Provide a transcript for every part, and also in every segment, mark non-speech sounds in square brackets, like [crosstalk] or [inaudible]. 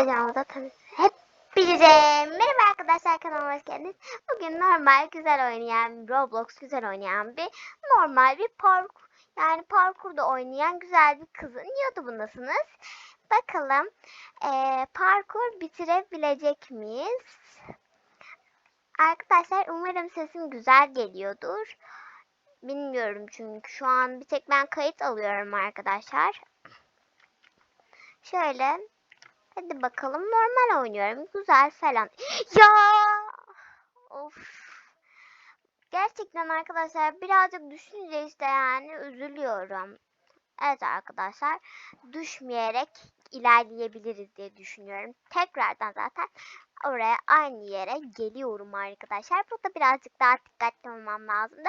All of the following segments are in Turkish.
Ocağımıza tanış. Hepinize merhaba arkadaşlar kanalıma hoş geldiniz. Bugün normal güzel oynayan Roblox güzel oynayan bir normal bir parkur yani parkurda oynayan güzel bir kızın YouTube'undasınız. Bakalım eee, parkur bitirebilecek miyiz? Arkadaşlar umarım sesim güzel geliyordur. Bilmiyorum çünkü şu an bir tek ben kayıt alıyorum arkadaşlar. Şöyle Hadi bakalım normal oynuyorum. Güzel falan. [gasps] Ya! Of. Gerçekten arkadaşlar birazcık düşünce işte yani üzülüyorum. Evet arkadaşlar düşmeyerek ilerleyebiliriz diye düşünüyorum. Tekrardan zaten oraya aynı yere geliyorum arkadaşlar. Burada birazcık daha dikkatli olmam lazımdı.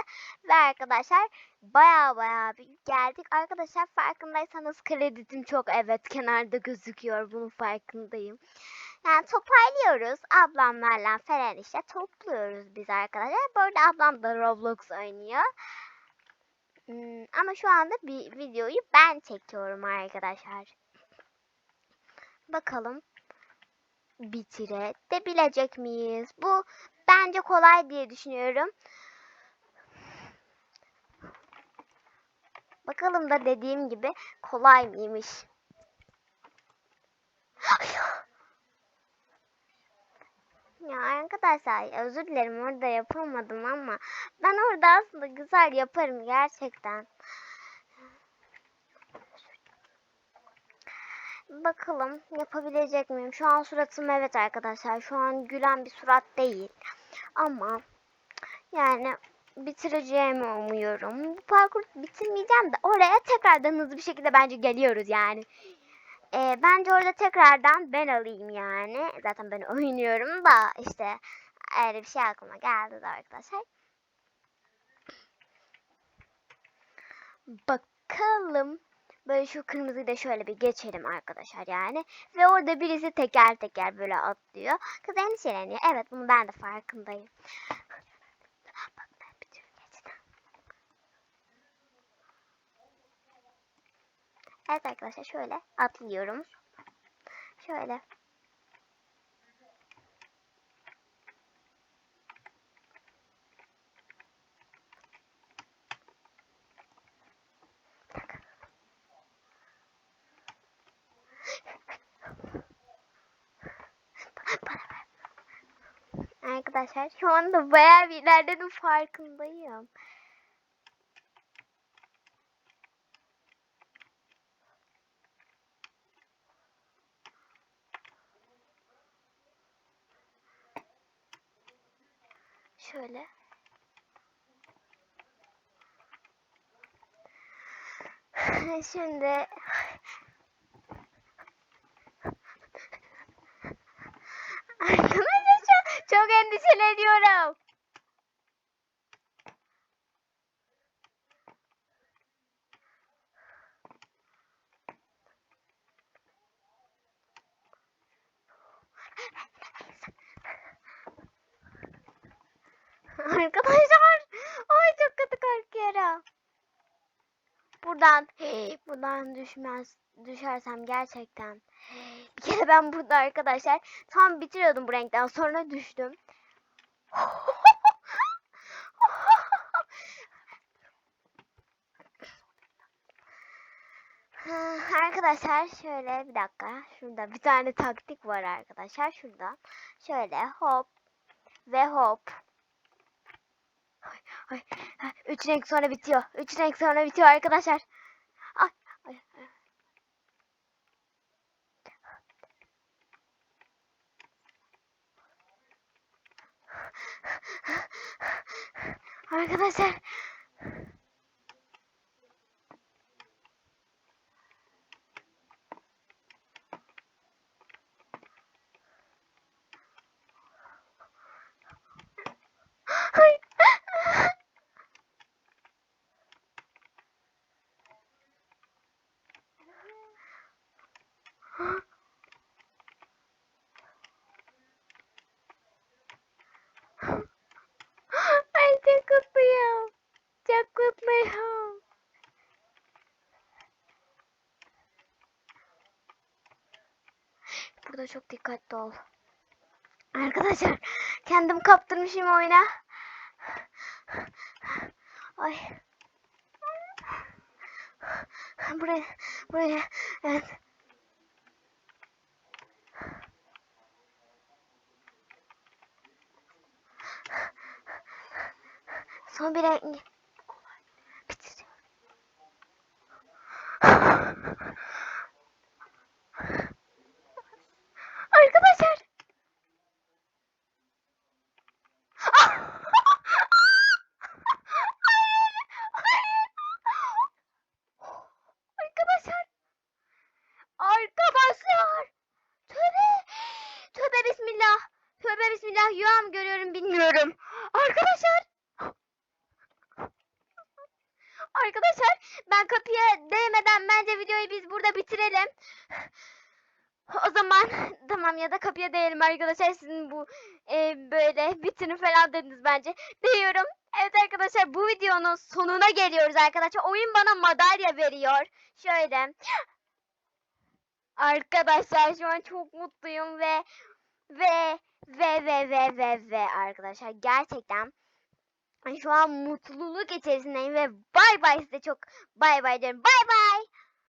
Ve arkadaşlar baya baya bir geldik. Arkadaşlar farkındaysanız kreditim çok evet kenarda gözüküyor. Bunun farkındayım. Yani toparlıyoruz. Ablamlarla falan işte topluyoruz biz arkadaşlar. Bu ablam da Roblox oynuyor. Hmm, ama şu anda bir videoyu ben çekiyorum arkadaşlar. Bakalım bitirebilecek miyiz? Bu bence kolay diye düşünüyorum. Bakalım da dediğim gibi kolay mıymış? Ya arkadaşlar özür dilerim orada yapamadım ama ben orada aslında güzel yaparım gerçekten. Bakalım yapabilecek miyim? Şu an suratım evet arkadaşlar. Şu an gülen bir surat değil. Ama yani bitireceğimi umuyorum. Bu parkur bitirmeyeceğim de oraya tekrardan hızlı bir şekilde bence geliyoruz yani. Ee, bence orada tekrardan ben alayım yani. Zaten ben oynuyorum da işte öyle bir şey aklıma geldi de arkadaşlar. Bakalım. Böyle şu kırmızıyı da şöyle bir geçelim arkadaşlar yani. Ve orada birisi teker teker böyle atlıyor. Kız endişeleniyor. Evet bunu ben de farkındayım. Evet arkadaşlar şöyle atlıyorum. Şöyle. Arkadaşlar şu anda bayağı bir ilerledim farkındayım. Şöyle. [laughs] Şimdi Arkadaşlar çok, çok endişeleniyorum. Arkadaşlar, ay çok kötü korkuyorum. Buradan, buradan düşmez, düşersem gerçekten. Bir kere ben burada arkadaşlar tam bitiriyordum bu renkten sonra düştüm. Arkadaşlar şöyle bir dakika. Şurada bir tane taktik var arkadaşlar. Şurada. Şöyle hop ve hop. Ay, ay. Üç renk sonra bitiyor. Üç renk sonra bitiyor arkadaşlar. Ay, ay. Arkadaşlar. Ay çok mutluyum. Çok mutluyum. Burada çok dikkatli ol. Arkadaşlar kendim kaptırmışım oyuna. Ay. Buraya, buraya, evet. Son bir rengi. Bitir. Arkadaşlar. Arkadaşlar. Arkadaşlar. Tövbe. Tövbe bismillah. Tövbe bismillah. Mı görüyorum bilmiyorum. Arkadaşlar. Ben kapıya değmeden bence videoyu biz burada bitirelim. [laughs] O zaman [laughs] tamam ya da kapıya değelim arkadaşlar sizin bu e, böyle bitirin falan dediniz bence. Diyorum. Evet arkadaşlar bu videonun sonuna geliyoruz arkadaşlar. Oyun bana madalya veriyor. Şöyle. [gasps] Arkadaşlar şu an çok mutluyum ve ve ve ve ve ve ve arkadaşlar gerçekten şu an mutluluk içerisindeyim ve bay bay size çok bay bay diyorum. Bay bay.